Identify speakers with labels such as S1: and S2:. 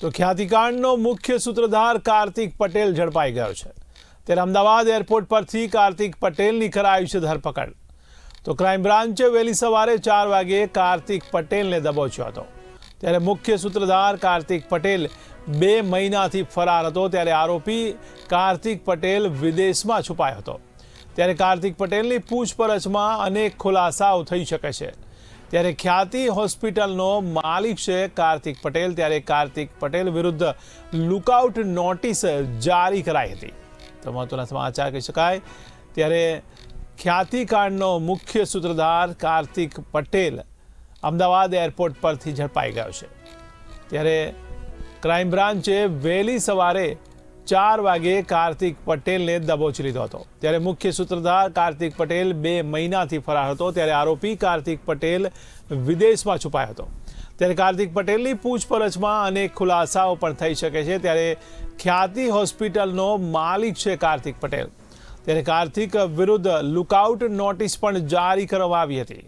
S1: તો ખ્યાતિકાંડનો મુખ્ય સૂત્રધાર કાર્તિક પટેલ ઝડપાઈ ગયો છે. ત્યારે અમદાવાદ એરપોર્ટ પરથી કાર્તિક પટેલની કરાયું છે ધરપકડ. તો ક્રાઇમ બ્રાન્ચે વહેલી સવારે ચાર વાગે કાર્તિક પટેલને દબોચ્યો હતો. ત્યારે મુખ્ય સૂત્રધાર કાર્તિક પટેલ બે મહિનાથી ફરાર હતો ત્યારે આરોપી કાર્તિક પટેલ વિદેશમાં છુપાયો હતો. ત્યારે કાર્તિક પટેલની પૂછપરછમાં અનેક ખુલાસાઓ થઈ શકે છે. ત્યારે ખ્યાતિ હોસ્પિટલનો માલિક છે કાર્તિક પટેલ. ત્યારે કાર્તિક પટેલ વિરુદ્ધ લુકઆઉટ નોટિસ જારી કરાઈ હતી. તો મહત્વના સમાચાર કહી શકાય. ત્યારે ખ્યાતિકાંડનો મુખ્ય સૂત્રધાર કાર્તિક પટેલ અમદાવાદ એરપોર્ટ પરથી ઝડપાઈ ગયો છે. ત્યારે ક્રાઇમ બ્રાન્ચે વહેલી સવારે ચાર વાગે કાર્તિક પટેલને દબોચી લીધો હતો. ત્યારે મુખ્ય સૂત્રધાર કાર્તિક પટેલ બે મહિનાથી ફરાર હતો. ત્યારે આરોપી કાર્તિક પટેલ વિદેશમાં છુપાયો હતો. ત્યારે કાર્તિક પટેલની પૂછપરછમાં અનેક ખુલાસાઓ પણ થઈ શકે છે. ત્યારે ખ્યાતિ હોસ્પિટલનો માલિક છે કાર્તિક પટેલ. ત્યારે કાર્તિક વિરુદ્ધ લુકઆઉટ નોટિસ પણ જારી કરવામાં આવી હતી.